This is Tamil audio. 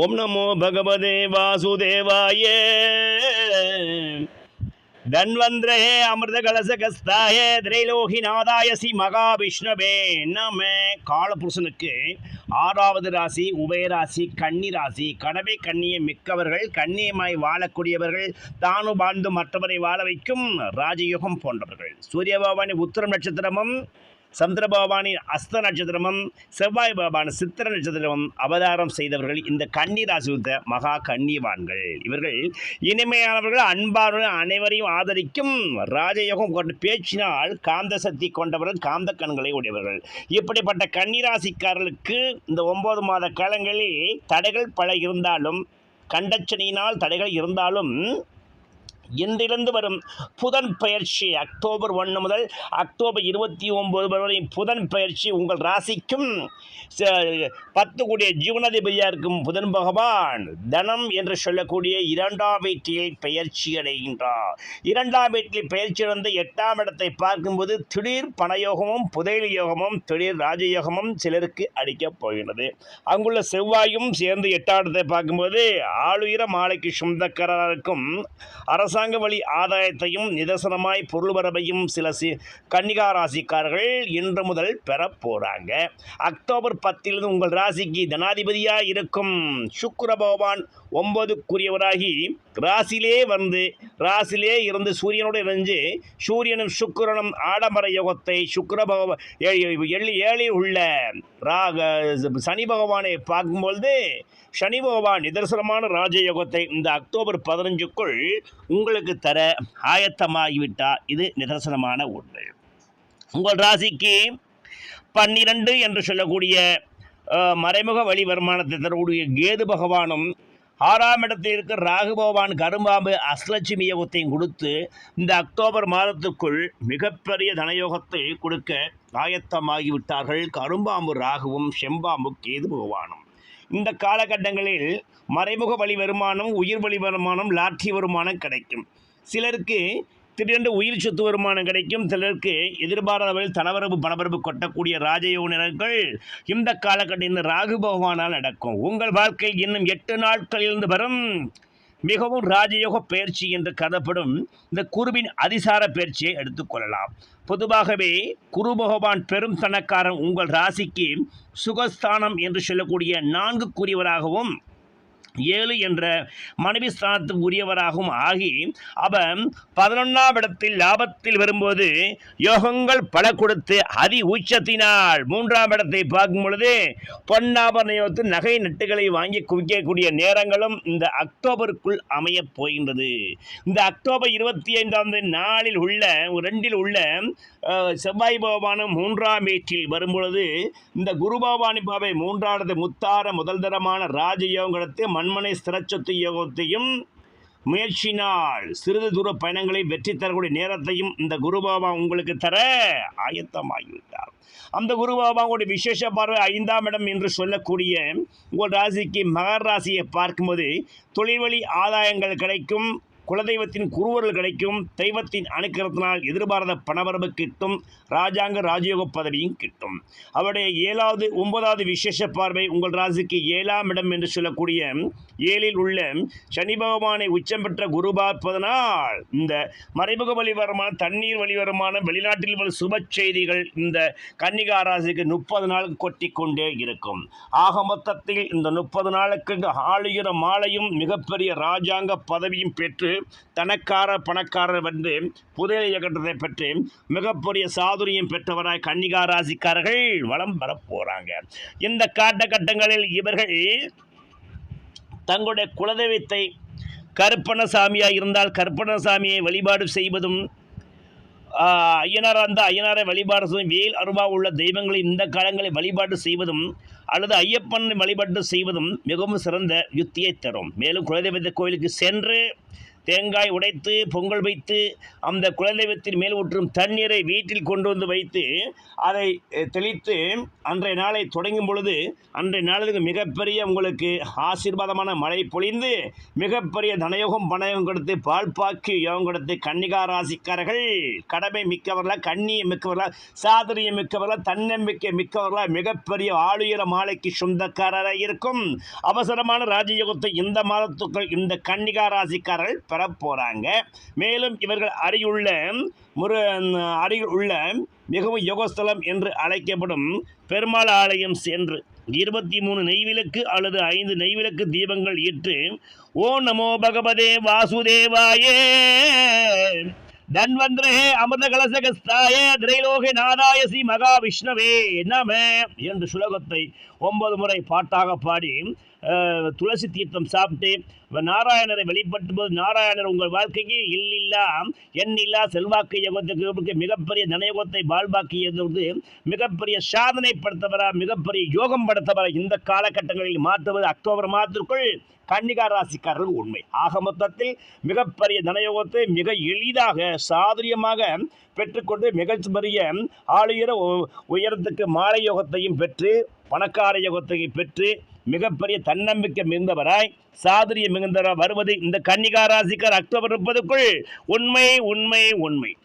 ஓம் நமோ பகவதே வாசுதேவாய. தன்வந்திரே அமிர்த கலச கஸ்தாய திரைலோகிநாதாய ஸ்ரீ மகாவிஷ்ணவே நம்ம காலபுருஷனுக்கு ஆறாவது ராசி உபயராசி கன்னி ராசி கடவை கண்ணியை மிக்கவர்கள் கண்ணியமாய் வாழக்கூடியவர்கள் தானும் வாழ்ந்து மற்றவரை வாழ வைக்கும் ராஜயோகம் போன்றவர்கள். சூரிய பகவானி உத்திரம் நட்சத்திரமும் சந்திர பகவானின் அஸ்த நட்சத்திரமும் செவ்வாய் பகவான் சித்திர நட்சத்திரமும் அவதாரம் செய்தவர்கள் இந்த கன்னி மகா கன்னிவான்கள். இவர்கள் இனிமையானவர்கள் அன்பானவர்கள் அனைவரையும் ஆதரிக்கும் ராஜயோகம் கொண்ட பேச்சினால் காந்த சக்தி கொண்டவர்கள் காந்த கண்களை உடையவர்கள். இப்படிப்பட்ட கன்னிராசிக்காரர்களுக்கு இந்த ஒன்பது மாத காலங்களில் தடைகள் பல இருந்தாலும் கண்டச்சனையினால் தடைகள் இருந்தாலும் இன்றிலிருந்து வரும் புதன் பயிற்சி. அக்டோபர் ஒன்று முதல் அக்டோபர் இருபத்தி ஒம்பது வரை புதன் பயிற்சி உங்கள் ராசிக்கும் ச- பத்து கூடிய ஜீவனாதிபதியாக இருக்கும் புதன் பகவான். தனம் என்று சொல்லக்கூடிய இரண்டாம் வீட்டில் பயிற்சி அடைகின்றார். இரண்டாம் வீட்டில் பயிற்சி வந்து எட்டாம் இடத்தை பார்க்கும்போது திடீர் பணயோகமும் புதையல் யோகமும் திடீர் ராஜயோகமும் சிலருக்கு அடிக்கப் போகிறது அங்குள்ள செவ்வாயும் சேர்ந்து எட்டாம் இடத்தை பார்க்கும்போது ஆளுயர மாலைக்கு சொந்தக்காரராக இருக்கும். அரசாங்க வழி ஆதாயத்தையும் நிதர்சனமாய் பொருள் வரவையும் சில சி கன்னிகா ராசிக்காரர்கள் இன்று முதல் பெறப் போகிறாங்க அக்டோபர் பத்திலிருந்து உங்கள் ராசிக்கு தனாதிபதியாக இருக்கும் சுக்கர பகவான் ஒன்பதுக்குரியவராகி ராசிலே வந்து ராசிலே இருந்து சூரியனோடு இணைஞ்சு சூரியனும் சுக்கிரனும் ஆடம்பர யோகத்தை சுக்கர பகவான் எள்ளி ஏழில் உள்ள ராக சனி பகவானை பார்க்கும்பொழுது சனி பகவான் நிதர்சனமான ராஜயோகத்தை இந்த அக்டோபர் பதினஞ்சுக்குள் உங்களுக்கு தர ஆயத்தமாகிவிட்டால் இது நிதர்சனமான ஒன்று. உங்கள் ராசிக்கு பன்னிரண்டு என்று சொல்லக்கூடிய மறைமுக வழி வருமானத்தை தரக்கூடிய கேது பகவானும் ஆறாம் இடத்தில் இருக்கிற ராகு பகவான் கரும்பாம்பு அஸ்லட்சுமி யோகத்தையும் கொடுத்து இந்த அக்டோபர் மாதத்துக்குள் மிகப்பெரிய தனயோகத்தை கொடுக்க ஆயத்தமாகிவிட்டார்கள் கரும்பாம்பு ராகுவும் செம்பாம்பு கேது பகவானும். இந்த காலகட்டங்களில் மறைமுக வழி வருமானம் உயிர் வழி வருமானம் லாட்ரி வருமானம் கிடைக்கும். சிலருக்கு திடீரென்று உயிர் சொத்து வருமானம் கிடைக்கும். சிலருக்கு எதிர்பாராதவர்கள் தனவரவு பணவரவு கொட்டக்கூடிய ராஜயோகர்கள் இந்த காலகட்டம் இந்த ராகு பகவானால் நடக்கும். உங்கள் வாழ்க்கை இன்னும் எட்டு நாட்களிலிருந்து வரும். மிகவும் ராஜயோக பயிற்சி என்று கருதப்படும் இந்த குருவின் அதிசார பயிற்சியை எடுத்துக்கொள்ளலாம் பொதுவாகவே குரு பகவான் பெரும் தனக்காரன் உங்கள் ராசிக்கு சுகஸ்தானம் என்று சொல்லக்கூடிய நான்கு கூறியவராகவும் ஏழு என்ற மனைவி ஸ்தானத்துக்கு உரியவராகவும் ஆகி அவன் பதினொன்றாம் இடத்தில் லாபத்தில் வரும்போது யோகங்கள் பல கொடுத்து அதி உச்சத்தினால் மூன்றாம் இடத்தை பார்க்கும் பொழுது பொன்னாப யோகத்து நகை நட்டுகளை வாங்கி குவிக்கக்கூடிய நேரங்களும் இந்த அக்டோபருக்குள் அமையப் போகின்றது. இந்த அக்டோபர் இருபத்தி ஐந்தாம் நாளில் உள்ள ரெண்டில் உள்ள செவ்வாய் பகவானும் மூன்றாம் வீட்டில் வரும்பொழுது இந்த குரு பகவானி பாவை மூன்றாவது முத்தார முதல் தரமான ராஜயோகத்தை மண்மனை ஸ்திரச்சொத்து யோகத்தையும் முயற்சினால் சிறிது தூர பயணங்களை வெற்றி தரக்கூடிய நேரத்தையும் இந்த குரு பாபா உங்களுக்கு தர ஆயத்தமாகிவிட்டார். அந்த குரு பாபாவுடைய விசேஷ பார்வை ஐந்தாம் இடம் என்று சொல்லக்கூடிய உங்கள் ராசிக்கு மகர் ராசியை பார்க்கும்போது தொழில் வழி ஆதாயங்கள் கிடைக்கும். குலதெய்வத்தின் குருவர்கள் கிடைக்கும் தெய்வத்தின் அனுக்கிரத்தினால் எதிர்பாராத பணவரவு கிட்டும் ராஜாங்க ராஜயோக பதவியும் கிட்டும். அவருடைய ஏழாவது ஒன்பதாவது விசேஷ பார்வை உங்கள் ராசிக்கு ஏழாம் இடம் என்று சொல்லக்கூடிய ஏழில் உள்ள சனி பகவானை உச்சம் பெற்ற குரு பார்ப்பதனால் இந்த மறைமுக வழிவரமான தண்ணீர் வழிவரமான வெளிநாட்டில் உள்ள சுப செய்திகள் இந்த கன்னிகா ராசிக்கு முப்பது நாள் கொட்டி கொண்டே இருக்கும். ஆக மொத்தத்தில் இந்த முப்பது நாளுக்கு ஆளுகிற மாலையும் மிகப்பெரிய ராஜாங்க பதவியும் பெற்று தனக்கார பணக்காரர் வந்து புதிய இயக்கத்தை பற்றி மிகப்பெரிய சாதுரியம் பெற்றவராய் கன்னிகா ராசிக்காரர்கள் வளம் பெற போகிறாங்க இந்த காட்டகட்டங்களில் இவர்கள் தங்களுடைய குலதெய்வத்தை கருப்பணசாமியாக இருந்தால் கருப்பணசாமியை வழிபாடு செய்வதும் ஆஹ், ஐயனார் அந்த ஐயனாரை வழிபாடு செய்வதும் வேல் அருவா உள்ள தெய்வங்களை இந்த காலங்களில் வழிபாடு செய்வதும் அல்லது ஐயப்பன் வழிபாடு செய்வதும் மிகவும் சிறந்த யுத்தியை தரும். மேலும் குலதெய்வத்தை கோயிலுக்கு சென்று தேங்காய் உடைத்து பொங்கல் வைத்து அந்த குலதெய்வத்தின் மேல் ஊற்றும் தண்ணீரை வீட்டில் கொண்டு வந்து வைத்து அதை தெளித்து அன்றைய நாளை தொடங்கும் பொழுது அன்றைய நாளுக்கு மிகப்பெரிய உங்களுக்கு ஆசீர்வாதமான மழை பொழிந்து மிகப்பெரிய தனயோகம் பணயோகம் கொடுத்து பால்பாக்கி யோகம் கொடுத்து கன்னிகா ராசிக்காரர்கள் கடமை மிக்கவர்களா கண்ணியம் மிக்கவர்களா சாதனையம் மிக்கவர்களா தன்னம்பிக்கை மிக்கவர்களா மிகப்பெரிய ஆளுயர மாலைக்கு சொந்தக்காரராக இருக்கும். அவசரமான ராஜயோகத்தை இந்த மாதத்துக்குள் இந்த கன்னிகா ராசிக்காரர்கள் பெற போகிறாங்க மேலும் இவர்கள் அருகிலுள்ள முரு அருகில் உள்ள மிகவும் யோகஸ்தலம் என்று அழைக்கப்படும் பெருமாள் ஆலயம் சென்று இருபத்தி மூணு நெய்விளக்கு அல்லது ஐந்து நெய்விளக்கு தீபங்கள் இட்டு ஓ நமோ பகவதே வாசுதேவாயே தன்வந்திரே அமிர்த கலசகஸ்தாய திரைலோக நாதாய ஸ்ரீ மகாவிஷ்ணவே நம என்று சுலோகத்தை ஒன்பது முறை பாட்டாக பாடி துளசி தீர்த்தம் சாப்பிட்டு நாராயணரை வெளிப்பட்டு போது நாராயணர் உங்கள் வாழ்க்கைக்கு இல்லில்லா எண்ணில்லா செல்வாக்கு யோகத்துக்கு மிகப்பெரிய தனயோகத்தை வாழ்வாக்கியது மிகப்பெரிய சாதனை படுத்தவரா மிகப்பெரிய யோகம் படுத்தவரா இந்த காலகட்டங்களில் மாற்றுவது அக்டோபர் மாதத்திற்குள் கன்னிகா ராசிக்காரர்கள் உண்மை. ஆக மொத்தத்தில் மிகப்பெரிய தனயோகத்தை மிக எளிதாக சாதுரியமாக பெற்றுக்கொண்டு மிகப்பெரிய ஆளுயர உ- உயரத்துக்கு மாலை யோகத்தையும் பெற்று பணக்கார யோகத்தையும் பெற்று மிகப்பெரிய தன்னம்பிக்கை மிகுந்தவராய் சாதுரிய மிகுந்தவராய் வருவது இந்த கன்னிகா ராசிக்கார் அக்டோபர் முப்பதுக்குள். உண்மை உண்மை உண்மை.